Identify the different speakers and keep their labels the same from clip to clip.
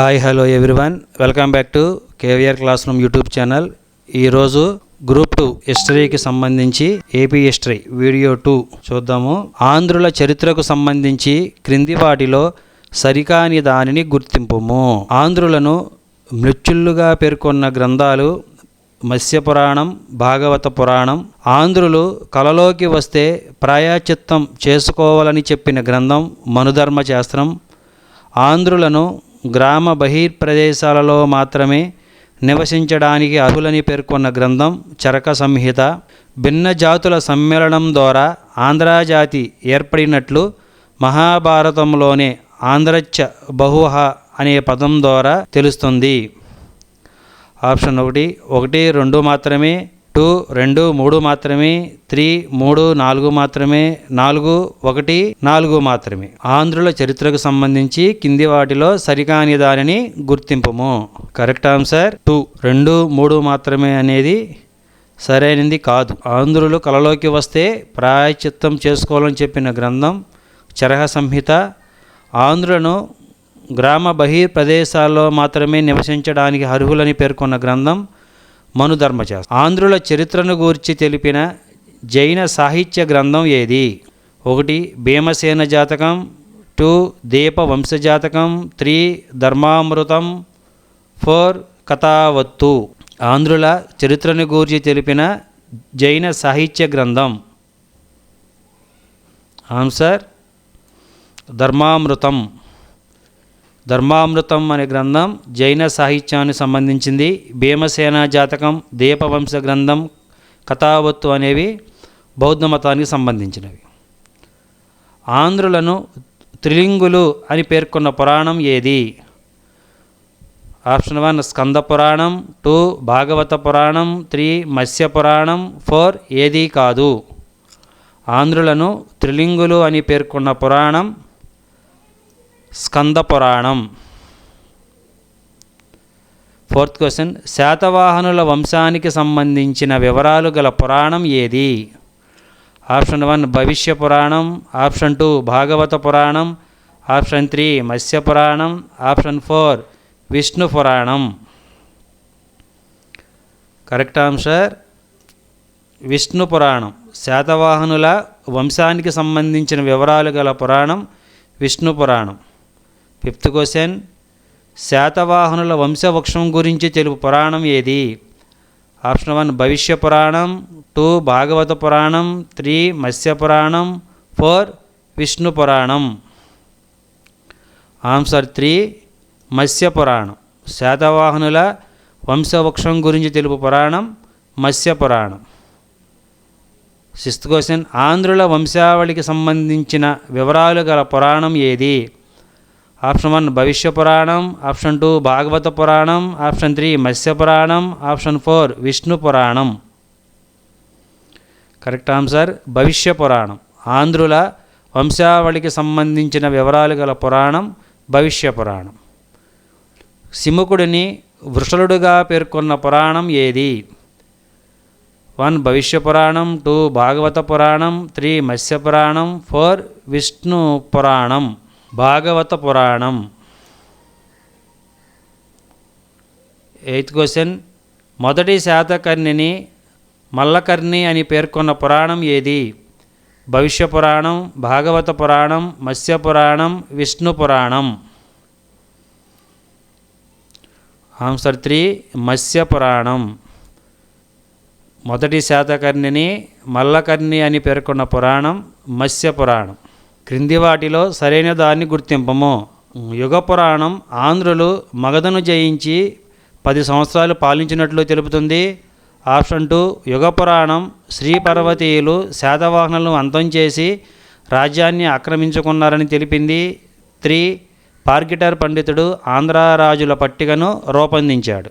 Speaker 1: Hi hello everyone welcome back to KVR classroom YouTube channel ఈరోజు group two హిస్టరీకి సంబంధించి AP history video two చూద్దాము. ఆంధ్రుల చరిత్రకు సంబంధించి క్రింది వాటిలో సరికాని దానిని గుర్తింపుము. ఆంధ్రులను మృత్యులుగా పేర్కొన్న గ్రంథాలు మత్స్య పురాణం భాగవత పురాణం. ఆంధ్రులు కలలోకి వస్తే ప్రాయాచిత్తం చేసుకోవాలని చెప్పిన గ్రంథం మనుధర్మ శాస్త్రం ఆంధ్రులను గ్రామ బహిర్ప్రదేశాలలో మాత్రమే నివసించడానికి అర్హులని పేర్కొన్న గ్రంథం చరక సంహిత. భిన్న జాతుల సమ్మేళనం ద్వారా ఆంధ్రజాతి ఏర్పడినట్లు మహాభారతంలోనే ఆంధ్రచ్చ బహుహ అనే పదం ద్వారా తెలుస్తుంది. ఆప్షన్ ఒకటి ఒకటి రెండు మాత్రమే టూ రెండు మూడు మాత్రమే త్రీ మూడు నాలుగు మాత్రమే నాలుగు ఒకటి నాలుగు మాత్రమే. ఆంధ్రుల చరిత్రకు సంబంధించి కింది వాటిలో సరికాని దానిని గుర్తింపము. Correct answer two. రెండు మూడు మాత్రమే అనేది సరైనది కాదు. ఆంధ్రులు కలలోకి వస్తే ప్రాయచిత్తం చేసుకోవాలని చెప్పిన గ్రంథం చరహ సంహిత ఆంధ్రులను గ్రామ బహిర్ ప్రదేశాల్లో మాత్రమే నివసించడానికి అర్హులని పేర్కొన్న గ్రంథం మనుధర్మశాస్త్రం ఆంధ్రుల చరిత్రను గూర్చి తెలిపిన జైన సాహిత్య గ్రంథం ఏది? ఒకటి భీమసేన జాతకం. టూ దీప వంశ జాతకం. త్రీ ధర్మామృతం. ఫోర్ కథావత్తు. ఆంధ్రుల చరిత్రను గూర్చి తెలిపిన జైన సాహిత్య గ్రంథం. ఆన్సర్ ధర్మామృతం. ధర్మామృతం అనే గ్రంథం జైన సాహిత్యానికి సంబంధించింది. భీమసేన జాతకం దీపవంశ గ్రంథం కథావత్తు అనేవి బౌద్ధ మతానికి సంబంధించినవి. ఆంధ్రులను త్రిలింగులు అని పేర్కొన్న పురాణం ఏది? ఆప్షన్ వన్ స్కంద పురాణం. టూ భాగవత పురాణం. త్రీ మత్స్య పురాణం. ఫోర్ ఏది కాదు. ఆంధ్రులను త్రిలింగులు అని పేర్కొన్న పురాణం. స్కంద పురాణం ఫోర్త్ క్వశ్చన్ శాతవాహనుల వంశానికి సంబంధించిన వివరాలు గల పురాణం ఏది? ఆప్షన్ వన్ భవిష్య పురాణం. ఆప్షన్ టూ భాగవత పురాణం. ఆప్షన్ త్రీ మత్స్య పురాణం. ఆప్షన్ ఫోర్ విష్ణు పురాణం. కరెక్ట్ ఆన్సర్ విష్ణు పురాణం. శాతవాహనుల వంశానికి సంబంధించిన వివరాలు గల పురాణం విష్ణు పురాణం. ఫిఫ్త్ క్వశ్చన్ శాతవాహనుల వంశవృక్షం గురించి తెలుపు పురాణం ఏది? ఆప్షన్ వన్ భవిష్య పురాణం టూ భాగవత పురాణం త్రీ మత్స్య పురాణం ఫోర్ విష్ణు పురాణం. ఆన్సర్ త్రీ మత్స్య పురాణం. శాతవాహనుల వంశవృక్షం గురించి తెలుపు పురాణం మత్స్య పురాణం. సిక్స్త్ క్వశ్చన్ ఆంధ్రుల వంశావళికి సంబంధించిన వివరాలు గల పురాణం ఏది? ఆప్షన్ వన్ భవిష్య పురాణం ఆప్షన్ టూ భాగవత పురాణం ఆప్షన్ త్రీ మత్స్య పురాణం ఆప్షన్ ఫోర్ విష్ణు పురాణం. కరెక్ట్ ఆన్సర్ భవిష్య పురాణం ఆంధ్రుల వంశావళికి సంబంధించిన వివరాలు గల పురాణం భవిష్య పురాణం సిముకుడిని వృషలుడుగా పేర్కొన్న పురాణం ఏది? వన్ భవిష్య పురాణం టూ భాగవత పురాణం త్రీ మత్స్య పురాణం ఫోర్ విష్ణు పురాణం. భాగవత పురాణం. ఎయిత్ క్వశ్చన్ మొదటి శాతకర్ణిని మల్లకర్ణి అని పేర్కొన్న పురాణం ఏది? భవిష్య పురాణం భాగవత పురాణం మత్స్య పురాణం విష్ణు పురాణం. ఆన్సర్ త్రీ మత్స్య పురాణం. మొదటి శాతకర్ణిని మల్లకర్ణి అని పేర్కొన్న పురాణం మత్స్య పురాణం. క్రింది వాటిలో సరైన దాన్ని గుర్తింపము. యుగ పురాణం ఆంధ్రులు మగధను జయించి పది సంవత్సరాలు పాలించినట్లు తెలుపుతుంది. ఆప్షన్ టూ యుగ పురాణం శ్రీ పర్వతీయులు శాతవాహనులను అంతం చేసి రాజ్యాన్ని ఆక్రమించుకున్నారని తెలిపింది. త్రీ పార్కిటర్ పండితుడు ఆంధ్ర రాజుల పట్టికను రూపొందించాడు.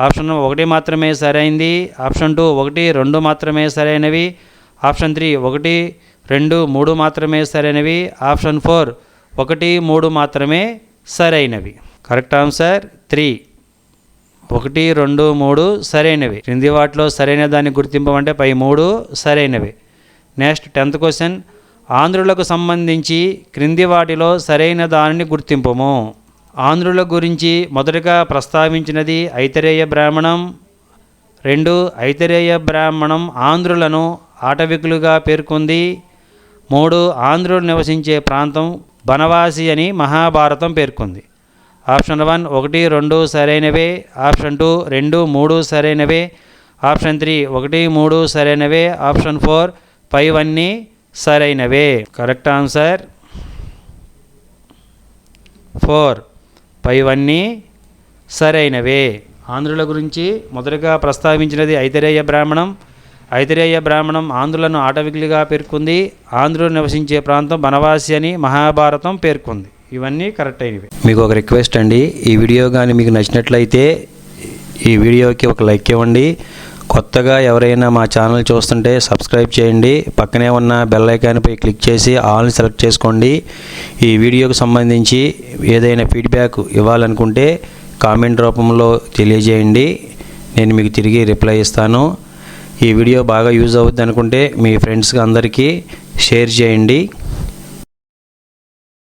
Speaker 1: ఆప్షన్ ఒకటి మాత్రమే సరైంది. ఆప్షన్ టూ ఒకటి రెండు మాత్రమే సరైనవి. ఆప్షన్ త్రీ ఒకటి రెండు మూడు మాత్రమే సరైనవి. ఆప్షన్ ఫోర్ ఒకటి మూడు మాత్రమే సరైనవి. Correct answer three. ఒకటి రెండు మూడు సరైనవి. క్రింది వాటిలో సరైన దాన్ని గుర్తింపమంటే పై మూడు సరైనవి. Next tenth question. ఆంధ్రులకు సంబంధించి క్రింది వాటిలో సరైన దానిని గుర్తింపము. ఆంధ్రుల గురించి మొదటగా ప్రస్తావించినది ఐతరేయ బ్రాహ్మణం. రెండు ఐతరేయ బ్రాహ్మణం ఆంధ్రులను ఆటవికులుగా పేర్కొంది. మూడు ఆంధ్రులు నివసించే ప్రాంతం బనవాసి అని మహాభారతం పేర్కొంది. ఆప్షన్ వన్ ఒకటి రెండు సరైనవే. ఆప్షన్ టూ రెండు మూడు సరైనవే. ఆప్షన్ త్రీ ఒకటి మూడు సరైనవే. ఆప్షన్ ఫోర్ ఫైవ్ అన్నీ సరైనవే. కరెక్ట్ ఆన్సర్ ఫోర్ ఫైవ్ అన్నీ సరైనవే. ఆంధ్రుల గురించి మొదటగా ప్రస్తావించినది ఐతరేయ బ్రాహ్మణం. ఐతిరేయ బ్రాహ్మణం ఆంధ్రులను ఆటవికులుగా పేర్కొంది. ఆంధ్రులు నివసించే ప్రాంతం బనవాసి అని మహాభారతం పేర్కొంది. ఇవన్నీ కరెక్ట్ అయినవి. మీకు ఒక రిక్వెస్ట్ అండి. ఈ వీడియో కానీ మీకు నచ్చినట్లయితే ఈ వీడియోకి ఒక లైక్ ఇవ్వండి. కొత్తగా ఎవరైనా మా ఛానల్ చూస్తుంటే సబ్స్క్రైబ్ చేయండి. పక్కనే ఉన్న బెల్ ఐకాన్పై క్లిక్ చేసి ఆల్ని సెలెక్ట్ చేసుకోండి. ఈ వీడియోకి సంబంధించి ఏదైనా ఫీడ్బ్యాక్ ఇవ్వాలనుకుంటే కామెంట్ రూపంలో తెలియజేయండి. నేను మీకు తిరిగి రిప్లై ఇస్తాను. ఈ వీడియో బాగా యూజ్ అవుద్ది అనుకుంటే మీ ఫ్రెండ్స్కి అందరికీ షేర్ చేయండి.